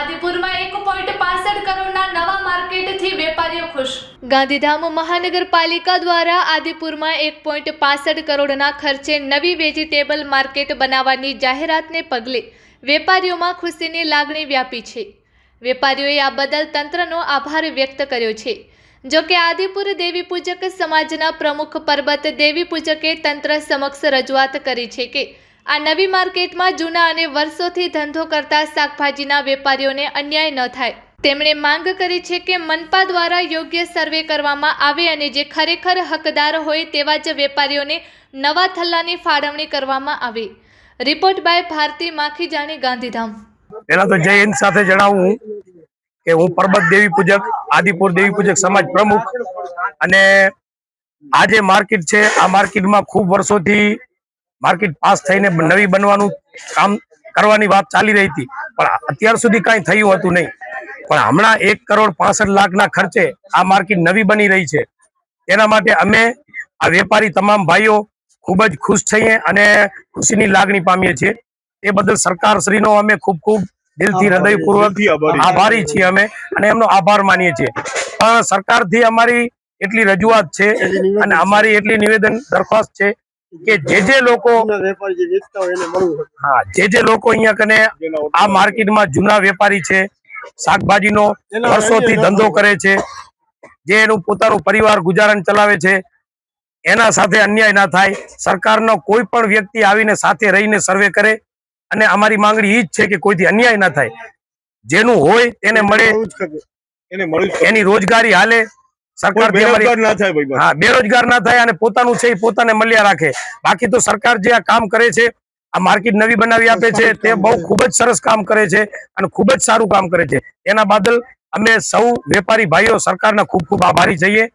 આદિપુરમાં એક પોઈન્ટ પાસઠ કરોડના નવા માર્કેટથી વેપારીઓ ખુશ. ગાંધીધામ મહાનગરપાલિકા દ્વારા આદિપુરમાં એક પોઈન્ટ પાસઠ કરોડના ખર્ચે નવી વેજીટેબલ માર્કેટ બનાવવાની જાહેરાતને પગલે વેપારીઓમાં ખુશીની લાગણી વ્યાપી છે. વેપારીઓએ આ બદલ તંત્રનો આભાર વ્યક્ત કર્યો છે. જો કે આદિપુર દેવી પૂજક સમાજના પ્રમુખ પરબત દેવી પૂજકે તંત્ર સમક્ષ રજૂઆત કરી છે કે આ નવી માર્કેટમાં જૂના અને વર્ષોથી ધંધો કરતા શાકભાજીના વેપારીઓને અન્યાય ન થાય. તેમણે માંગ કરી છે કે મનપા દ્વારા યોગ્ય સર્વે કરવામાં આવે અને જે ખરેખર હકદાર હોય તેવા જ વેપારીઓને નવા થલ્લાની ફાળવણી કરવામાં આવે. Report by Bharati Makhijani, Gandhidham. પેલા તો જય હિન્દ સાથે જણાવું કે હું પરબત દેવી પૂજક, આદિપુર દેવી પૂજક સમાજ પ્રમુખ અને આ જે માર્કેટ છે. આ માર્કેટમાં ખૂબ વર્ષોથી માર્કેટ પાસ થઈને નવી બનવાનું કામ કરવાની વાત ચાલી રહી હતી. પણ અત્યાર સુધી કાંઈ થયું હતું નહીં. પણ હમણાં એક કરોડ પાસઠ લાખના ખર્ચે આ માર્કેટ નવી બની રહી છે. એના માટે અમે આ વેપારી તમામ ભાઈઓ ખૂબ જ ખુશ થઈએ અને ખુશીની લાગણી પામીએ છીએ. એ બદલ સરકારશ્રીનો અમે ખૂબ ખૂબ દિલથી હૃદયપૂર્વક આભારી છીએ. અમે અને એમનો આભાર માનીએ છીએ. પણ સરકારથી અમારી એટલી રજૂઆત છે અને અમારી એટલી નિવેદન દરખાસ્ત છે કે જે જે લોકો. હા જે જે લોકો અહીંયા કને આ માર્કેટમાં જૂના વેપારી છે શાકભાજીનો વર્ષોથી ધંધો કરે છે જે એનું પોતાનું પરિવાર ગુજારણ ચલાવે છે એના સાથે અન્યાય ના થાય સરકારનો કોઈ પણ વ્યક્તિ આવીને સાથે રહીને સર્વે કરે અને અમારી માંગણી ઈ જ છે કે કોઈથી અન્યાય ના થાય જેનું હોય તેને મળે. એની રોજગારી હાલે સરકાર ના થાય હા બેરોજગાર ના થાય અને પોતાનું છે એ પોતાને મળ્યા રાખે. બાકી તો સરકાર જે આ કામ કરે છે આ માર્કેટ નવી બનાવી આપે છે તે બહુ ખૂબ જ સરસ કામ કરે છે અને ખૂબ જ સારું કામ કરે છે. એના બદલ અમે સૌ વેપારી ભાઈઓ સરકારના ખૂબ ખૂબ આભારી છીએ.